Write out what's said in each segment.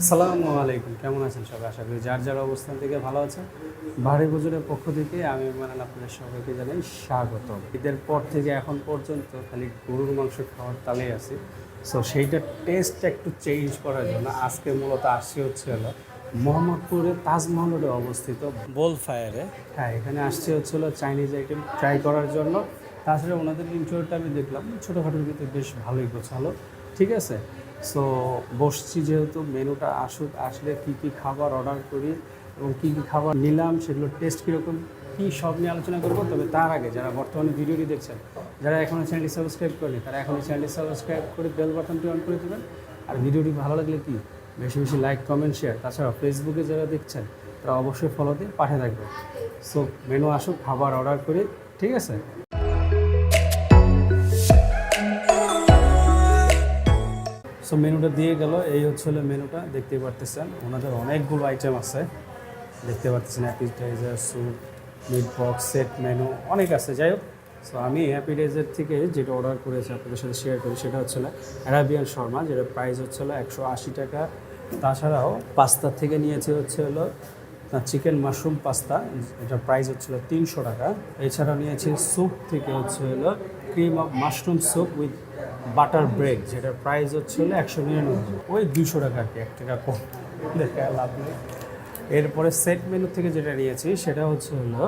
আসসালামু আলাইকুম, কেমন আছেন সবাই? আশা করি যার যার অবস্থান থেকে ভালো আছেন। ভারী বুজুরের পক্ষ থেকে আমি মানান আপনাদের সবাইকে জানাই স্বাগত ঈদের পর থেকে এখন পর্যন্ত খালি গরুর মাংস খাওয়ার তালেই আছি। সো সেইটার টেস্ট একটু চেঞ্জ করার জন্য আজকে মূলত আসছি হচ্ছে হলো মোহাম্মদপুরে তাজমহল অবস্থিত বোল ফায়ারে। হ্যাঁ এখানে আসছে হচ্ছে হলো চাইনিজ আইটেম ট্রাই করার জন্য। তাছাড়া ওনাদের ইন্টারভিউটা আমি দেখলাম, ছোটোখাটোর ভিতরে বেশ ভালোই গোছালো। ঠিক আছে? সো বসছি যেহেতু মেনুটা আসুক, আসলে কী কী খাবার অর্ডার করি এবং কী কী খাবার নিলাম সেগুলোর টেস্ট কীরকম, কী সব নিয়ে আলোচনা করব। তবে তার আগে যারা বর্তমানে ভিডিওটি দেখছেন, যারা এখনও চ্যানেলটি সাবস্ক্রাইব করেনি তারা এখনই চ্যানেলটি সাবস্ক্রাইব করে বেল বাটনটি অন করে দেবেন। আর ভিডিওটি ভালো লাগলে কি, বেশি বেশি লাইক কমেন্ট শেয়ার তাছাড়া ফেসবুকে যারা দেখছেন, তারা অবশ্যই ফলো দিয়ে পাঠে থাকবে সো মেনু আসুক, খাবার অর্ডার করি, ঠিক আছে? সো মেনুটা দিয়ে গেল। এই হচ্ছে হলো মেনুটা দেখতে পারতেছেন, ওনাদের অনেকগুলো আইটেম আছে। দেখতে পাচ্ছেন appetizer soup meat box set menu অনেক আছে। যাই হোক সো আমি অ্যাপিটাইজার থেকে যেটা অর্ডার করেছি আপনাদের সাথে শেয়ার করি, সেটা হচ্ছে অ্যারাবিয়ান শর্মা যেটা প্রাইস হচ্ছে হলো একশো আশি টাকা। তাছাড়াও পাস্তার থেকে নিয়েছি হচ্ছে হলো চিকেন মাশরুম পাস্তা এটার প্রাইস হচ্ছিল তিনশো টাকা। এছাড়াও নিয়েছি স্যুপ থেকে হচ্ছে হলো cream of mushroom soup with butter bread, যেটার প্রাইস হচ্ছে একশো নিরানব্বই। ওই দুশো টাকা আর কি, এক টাকা কম। দেখে লাভ নেই। এরপরে সেট মেনু থেকে যেটা নিয়েছি, সেটা হচ্ছে হলো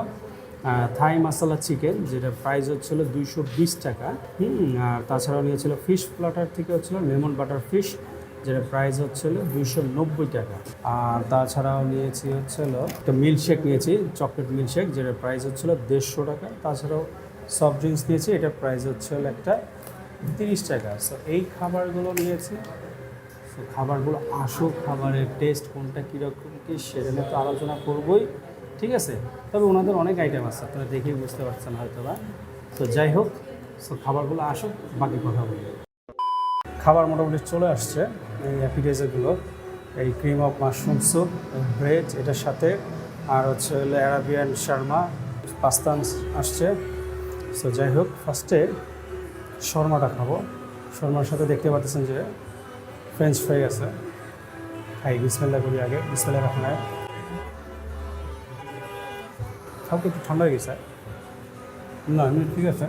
থাই মশলা চিকেন যেটা প্রাইস হচ্ছিল দুইশো বিশ টাকা। হুম, আর তাছাড়াও নিয়েছিল ফিশ প্লাটার থেকে হচ্ছিল লেমন বাটার ফিশ যেটা প্রাইস হচ্ছিল দুইশো নব্বই টাকা। আর তাছাড়াও নিয়েছি হচ্ছিল একটা মিল্কশেক নিয়েছি চকলেট মিল্কশেক যেটার প্রাইস হচ্ছিল দেড়শো টাকা। তাছাড়াও সফট ড্রিঙ্কস নিয়েছি, এটার প্রাইস হচ্ছে হলো একটা তিরিশ টাকা। সো এই খাবারগুলো নিয়েছি। সো খাবারগুলো আসুক, খাবারের টেস্ট কোনটা কীরকম কী, সেটা নিয়ে তো আলোচনা করবই। ঠিক আছে? তবে ওনাদের অনেক আইটেম আছে, আপনারা দেখেই বুঝতে পারছেন হয়তো বা তো যাই হোক সো খাবারগুলো আসুক, বাকি কথা বলি। খাবার মোটামুটি চলে আসছে, এই অ্যাপিটাইজারগুলো এই cream of mushroom soup bread এটার সাথে। আর হচ্ছে হলো অ্যারাবিয়ান শার্মা পাস্তা আসছে। সো যাই হোক ফার্স্টে শর্মাটা খাব। শর্মার সাথে দেখতে পাচ্ছেন যে ফ্রেঞ্চ ফ্রাই আছে। খাই বিসমেল্লা করি আগে। বিসমেল্লা রাখুন সব একটু ঠান্ডা হয়ে গেছে? না এমনি ঠিক আছে।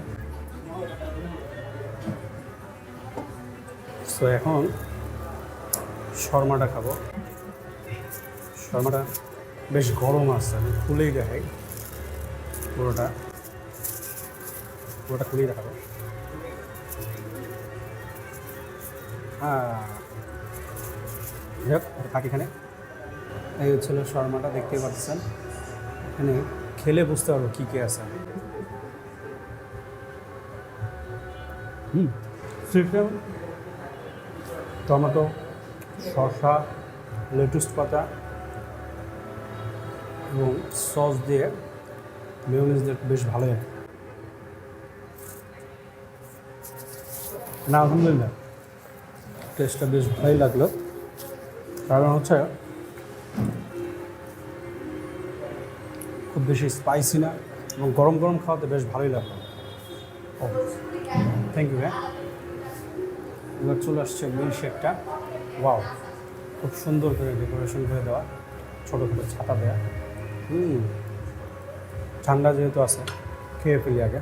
তো এখন শর্মাটা খাব। শর্মাটা বেশ গরম আছে, আমি খুলেই দেখাই। পুরোটা। পুরোটা খুলেই দেখাবো। হ্যাঁ। থাক এখানে। এই হচ্ছিল শর্মাটা দেখতে পাচ্ছেন। এখানে খেলে বুঝতে পারব কী কী আছে। হুম টমেটো, শসা, লেটুস পাতা এবং সস দিয়ে মেয়নিজ বেশ ভালো না, আলহামদুলিল্লাহ। টেস্টটা বেশ ভালোই লাগল। কারণ হচ্ছে, খুব বেশি স্পাইসি না এবং গরম গরম খাওয়াতে বেশ ভালোই লাগল। ও থ্যাংক ইউ হ্যাঁ এবার চলে আসছে মিল শেকটা ওয়াও খুব সুন্দর করে ডেকোরেশন করে দেওয়া। ছোটো ছোটো ছাতা দেওয়া হুম, ঠান্ডা যেহেতু আছে, খেয়ে ফেলি আগে।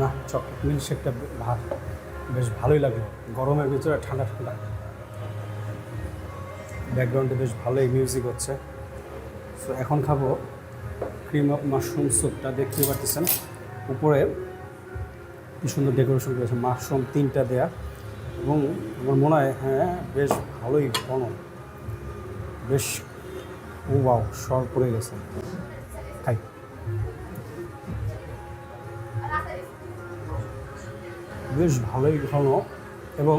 না চকলেট মিল্কশেকটা ভাত। বেশ ভালোই লাগল। গরমের ভিতরে ঠান্ডা ঠান্ডা। ব্যাকগ্রাউন্ডে বেশ ভালোই মিউজিক হচ্ছে। সো এখন খাব ক্রিম অফ মাশরুম স্যুপটা দেখতে পাচ্ছেন উপরে কি সুন্দর ডেকোরেশন করেছে। মাশরুম তিনটা দেয়া। এবং আমার মনে হয় হ্যাঁ বেশ ভালোই ঘন বেশ, ও বাউ সর পড়ে গেছে। খাই। বেশ ভালোই ঘন এবং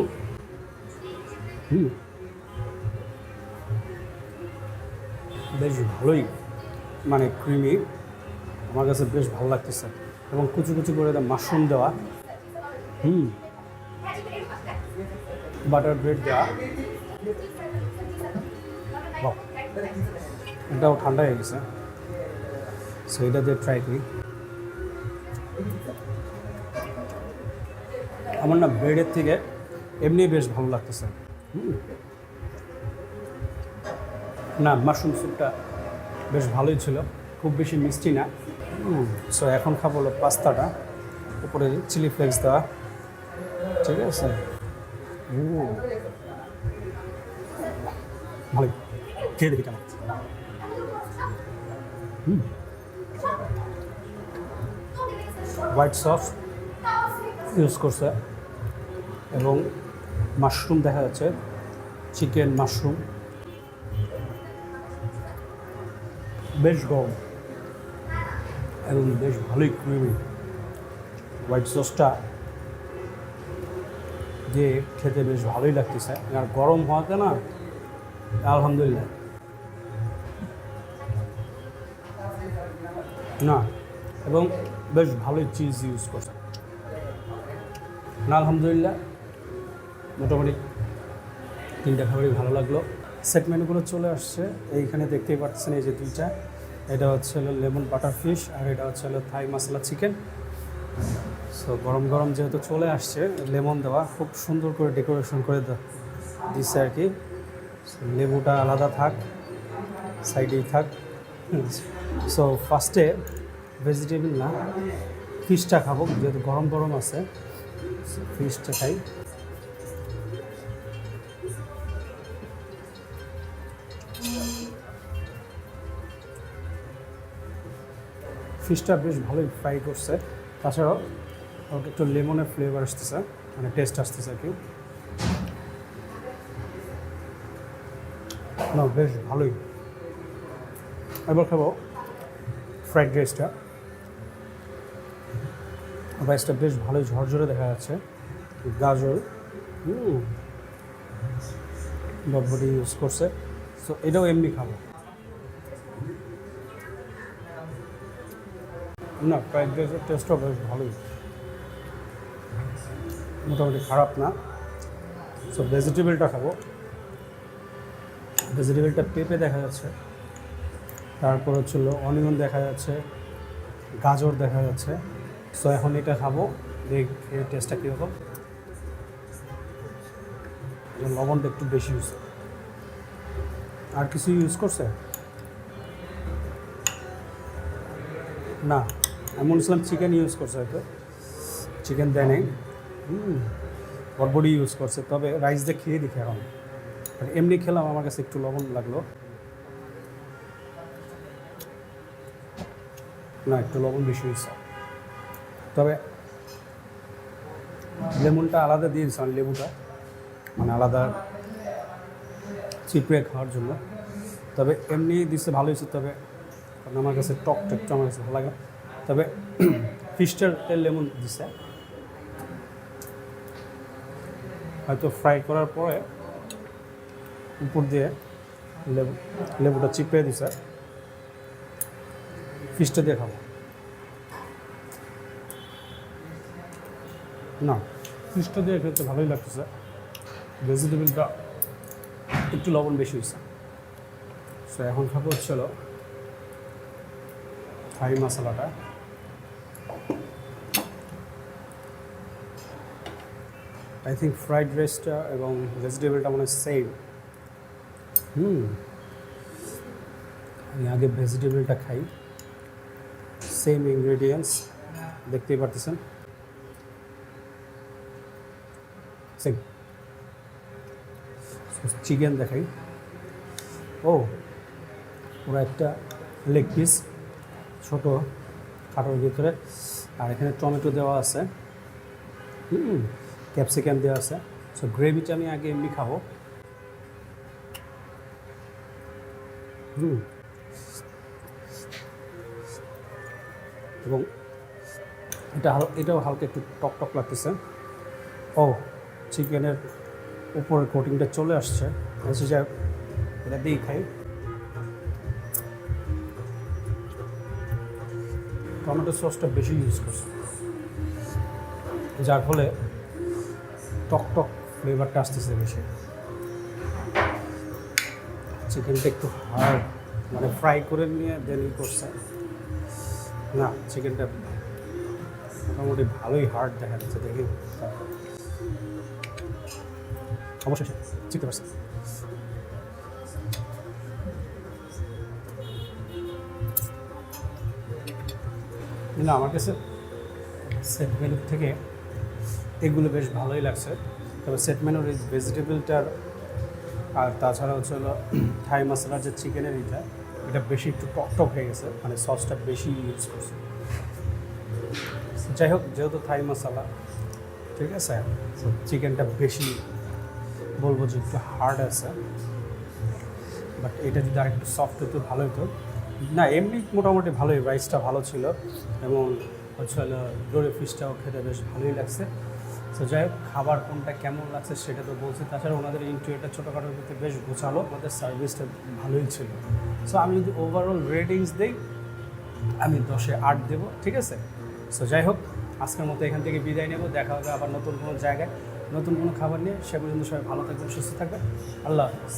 বেশ ভালোই মানে ক্রিমি আমার কাছে বেশ ভালো লাগতেছে। এবং কুচু কুচু করে মাশরুম দেওয়া। হুম বাটার ব্রেড দেওয়া। এটাও ঠান্ডা হয়ে গেছে। সো এটা দিয়ে ট্রাই করি। আমার না ব্রেডের থেকে এমনি বেশ ভালো লাগতেছে। না, মাশরুম স্যুপটা বেশ ভালোই ছিল, খুব বেশি মিষ্টি না। সো এখন খাব হলো পাস্তাটা, উপরে চিলি ফ্লেক্স দেওয়া। ঠিক আছে। ভালোই। খেয়ে দেখি কেমন হোয়াইট সস ইউজ করছে। এবং মাশরুম দেখা যাচ্ছে, চিকেন মাশরুম। বেশ গরম এবং বেশ ভালোই ক্রিমি হোয়াইট সসটা দিয়ে খেতে বেশ ভালোই লাগতেছে। আর গরম হওয়াতে না, আলহামদুলিল্লাহ। না, এবং বেশ ভালোই চিজ ইউজ করছে। না, আলহামদুলিল্লাহ। মোটামুটি তিনটা খাবারই ভালো লাগল। সেট মেনুগুলো চলে আসছে। এইখানে দেখতেই পাচ্ছেন এই যে দুইটা। এটা হচ্ছে হলো লেমন বাটার ফিশ আর এটা হচ্ছে হলো থাই মশলা চিকেন। সো গরম গরম যেহেতু চলে আসছে, লেমন দেওয়া, খুব সুন্দর করে ডেকোরেশন করে দিচ্ছে আর কি। লেবুটা আলাদা থাক, সাইডেই থাক। সো ফার্স্টে ভেজিটেবল না, ফিশটা খাব, যেহেতু গরম গরম আছে। ফিশটা খাই। ফিশটা বেশ ভালোই ফ্রাই করছে। তাছাড়াও একটু লেমনের ফ্লেভার আসতেছে মানে টেস্ট আসতেছে আর কি। না, বেশ ভালোই। এবার খাব ফ্রাইড রাইসটা রাইসটা বেশ ভালোই ঝরঝরে দেখা যাচ্ছে। গাজর বটবটি ইউজ করছে। সো এটাও এমনি খাব। না ফ্রাইড রাইসের টেস্টও বেশ ভালোই। মোটামুটি খারাপ না। সো ভেজিটেবলটা খাব। ভেজিটেবলটা পেঁপে দেখা যাচ্ছে। তারপর হচ্ছিল অনিয়ন দেখা যাচ্ছে। গাজর দেখা যাচ্ছে। সো এখন এটা খাব। দেখে টেস্টটা কীরকম? লবণটা একটু বেশি ইউজ আর কিছু ইউজ করছে? না। এমন ইসলাম চিকেন ইউজ করছে হয়তো। চিকেন দেয় হুম বটবডি ইউজ করছে। তবে রাইস দিয়ে খেয়ে দেখি এখন। আর এমনি খেলাম, আমার কাছে একটু লবণ লাগল। না, একটু লবণ বেশি হয়েছে। তবে লেমনটা আলাদা দিয়ে দিয়েছিলাম লেবুটা। মানে আলাদা চিপড়ে খাওয়ার জন্য। তবে এমনি দিচ্ছে ভালো হয়েছে। তবে আমার কাছে টক একটু আমার কাছে ভালো লাগে তবে ফিশটার তেল লেমন দিছে। হয়তো ফ্রাই করার পরে উপর দিয়ে লেবু, লেবুটা চিপড়ে দিছে। ফিশটা দিয়ে খাব। না ফিশটা দিয়ে খেতে ভালোই লাগতেছে। ভেজিটেবলটা একটু লবণ বেশি হয়েছে। সো এখন খাব হচ্ছিল থাই মশলাটা। আই থিঙ্ক ফ্রাইড রাইসটা এবং ভেজিটেবলটা মনে হয় সেম হুম। আমি আগে ভেজিটেবলটা খাই। সেম ইনগ্রেডিয়েন্টস দেখতেই পারতেছেন? সেম চিকেন দেখাই। ও, ওরা একটা লেগ পিস ছোটো খাটোর ভিতরে। আর এখানে টমেটো দেওয়া আছে। হুম। ক্যাপসিকাম দেওয়া আছে। সো গ্রেভিটা আমি আগে এমনি খাব। হুম। এবং এটা এটাও হালকা একটু টক টক লাগতেছে। ও, চিকেনের উপরের কোটিংটা চলে আসছে। এসে যা এটা দিয়েই খাই। টমেটো সসটা বেশি ইউজ করছে। যার ফলে টক টক ফ্লেভারটা আসতেছে বেশি। চিকেনটা একটু হার্ড মানে ফ্রাই করে নিয়ে দেন ই করছে। না, চিকেনটা মোটামুটি ভালোই হার্ড দেখা যাচ্ছে, দেখি। অবশ্যই চিনতে পারছেন না, আমার কাছে মেনুর থেকে এগুলো বেশ ভালোই লাগছে। তবে সেট মেনুর ভেজিটেবলটার আর তাছাড়া হচ্ছে হলো থাই মশলার যে চিকেনের এটা এটা বেশি একটু টক টক হয়ে গেছে মানে সসটা বেশি ইউজ করছে। যাই হোক, যেহেতু থাই মশলা, ঠিক আছে চিকেনটা বেশি বলব যে একটু হার্ড আছে। বাট এটা যদি আর একটু সফট হতো ভালো হতো না, এমনি মোটামুটি ভালোই রাইসটা ভালো ছিল। এবং হচ্ছে হলো ডোরে ফিশটাও খেতে বেশ ভালোই লাগছে। তো যাই হোক, খাবার কোনটা কেমন লাগছে সেটা তো বলছি। তাছাড়া ওনাদের ইন্টারভিউটা ছোটোখাটোর ভিতরে বেশ গোছালো, ওনাদের সার্ভিসটা ভালোই ছিল। সো আমি যদি ওভারঅল রেটিংস দিই, আমি দশে আট দেব, ঠিক আছে? সো যাই হোক, আজকের মতো এখান থেকে বিদায় নেব। দেখা হবে আবার নতুন কোনো জায়গায়। নতুন কোনো খাবার নিয়ে। সে পর্যন্ত সবাই ভালো থাকবেন, সুস্থ থাকবেন। আল্লাহ হাফিজ।